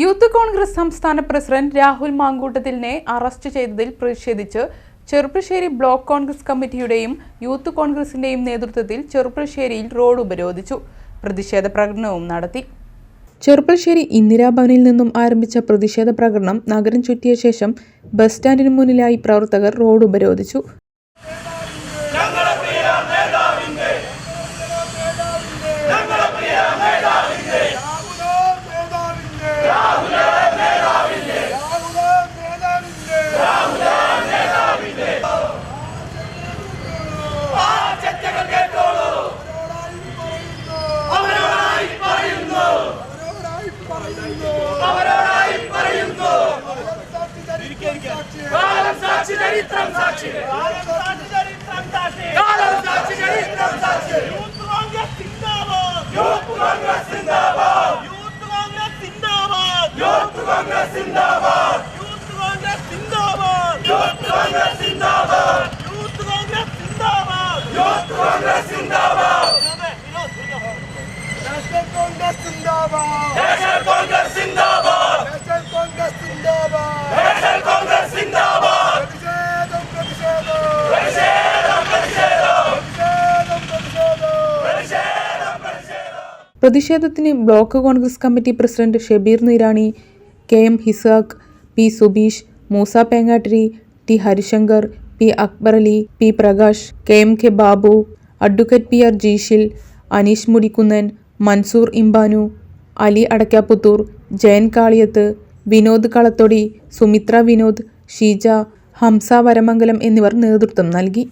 Youth Congress സംസ്ഥാന president Rahul മാങ്കൂട്ടത്തിലിനെ arrest ചെയ്തതിൽ പ്രതിഷേധിച്ച് ചെറുപ്പശ്ശേരി ബ്ലോക്ക് കോൺഗ്രസ് കമ്മിറ്റിയുടെയും യൂത്ത് കോൺഗ്രസിന്റെയും നേതൃത്വത്തിൽ ചെറുപ്പശ്ശേരിയിൽ റോഡ് ഉപരോധിച്ചു. പ്രതിഷേധ പ്രകടനവും നടത്തി. ചെറുപ്പശ്ശേരി ഇന്ദിരാഭവനിൽ നിന്നും ആരംഭിച്ച പ്രതിഷേധ പ്രകടനം നഗരം ചുറ്റിയ ശേഷം ബസ് സ്റ്റാൻഡിന് മുന്നിലായി പ്രവർത്തകർ റോഡ് ഉപരോധിച്ചു. പ്രതിഷേധത്തിന് block Congress committee president Shabeer Nirani K M Hisaq P Subeesh Moosa Pengattiri T Harishankar P Akbar Ali P Prakash K M K Babu advocate P R Jeeshil Aneesh Mudikkunnan Mansoor Imbanu Ali Adakkaputhur Jayan Kaliyath Vinod Kalathodi Sumithra Vinod Sheeja Hamsa Varamangalam എന്നിവർ നേതൃത്വം നൽകി.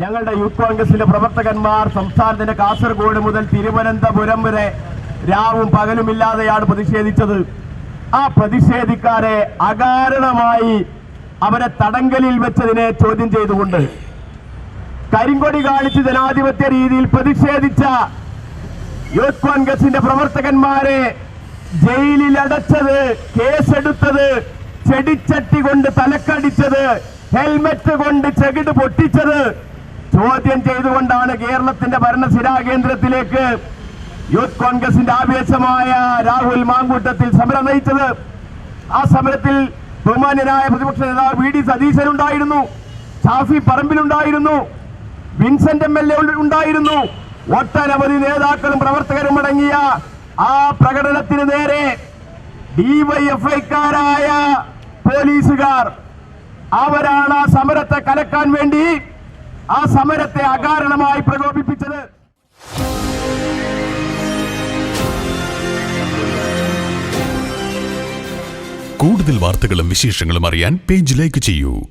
ഞങ്ങളുടെ youth കോൺഗ്രസിന്റെ പ്രവർത്തകന്മാർ സംസ്ഥാനത്തിന്റെ കാസർഗോഡ് മുതൽ തിരുവനന്തപുരം വരെ രാവും പകലുമില്ലാതെയാണ് പ്രതിഷേധിച്ചത്. ആ പ്രതിഷേധിക്കാരെ അകാരണമായി അവരെ തടങ്കലിൽ വെച്ചതിനെ ചോദ്യം ചെയ്തുകൊണ്ട് കരിങ്കൊടി കാണിച്ച് ജനാധിപത്യ രീതിയിൽ പ്രതിഷേധിച്ച യൂത്ത് കോൺഗ്രസിന്റെ പ്രവർത്തകന്മാരെ ജയിലിൽ അടച്ചത് കേസെടുത്തത് ചെടിച്ചട്ടി കൊണ്ട് തലക്കടിച്ചത് ഹെൽമറ്റ് കൊണ്ട് ചെകിട് പൊട്ടിച്ചത് ചോദ്യം ചെയ്തുകൊണ്ടാണ് കേരളത്തിന്റെ ഭരണസിരാ കേന്ദ്രത്തിലേക്ക് യൂത്ത് കോൺഗ്രസിന്റെ ആവേശമായ രാഹുൽ മാങ്കൂട്ടത്തിൽ സമരം നയിച്ചത്. ആ സമരത്തിൽ ബഹുമാന്യനായ പ്രതിപക്ഷ നേതാവ് വി ഡി സതീശൻ ഉണ്ടായിരുന്നു. ഷാഫി പറമ്പിലുണ്ടായിരുന്നു. വിൻസെന്റ് എം എൽ എ ഉണ്ടായിരുന്നു. ഒട്ടനവധി നേതാക്കളും പ്രവർത്തകരും അടങ്ങിയ ആ പ്രകടനത്തിന് നേരെ ഡിവൈഎഫ്ഐക്കാരായ പോലീസുകാർ അവരാണ് ആ സമരത്തെ കലക്കാൻ വേണ്ടി ആ സമരത്തെ അകാരണമായി പ്രകോപിപ്പിച്ചത് കൂടുതൽ വാർത്തകളും വിശേഷങ്ങളും അറിയാൻ പേജ് ലൈക്ക് ചെയ്യൂ.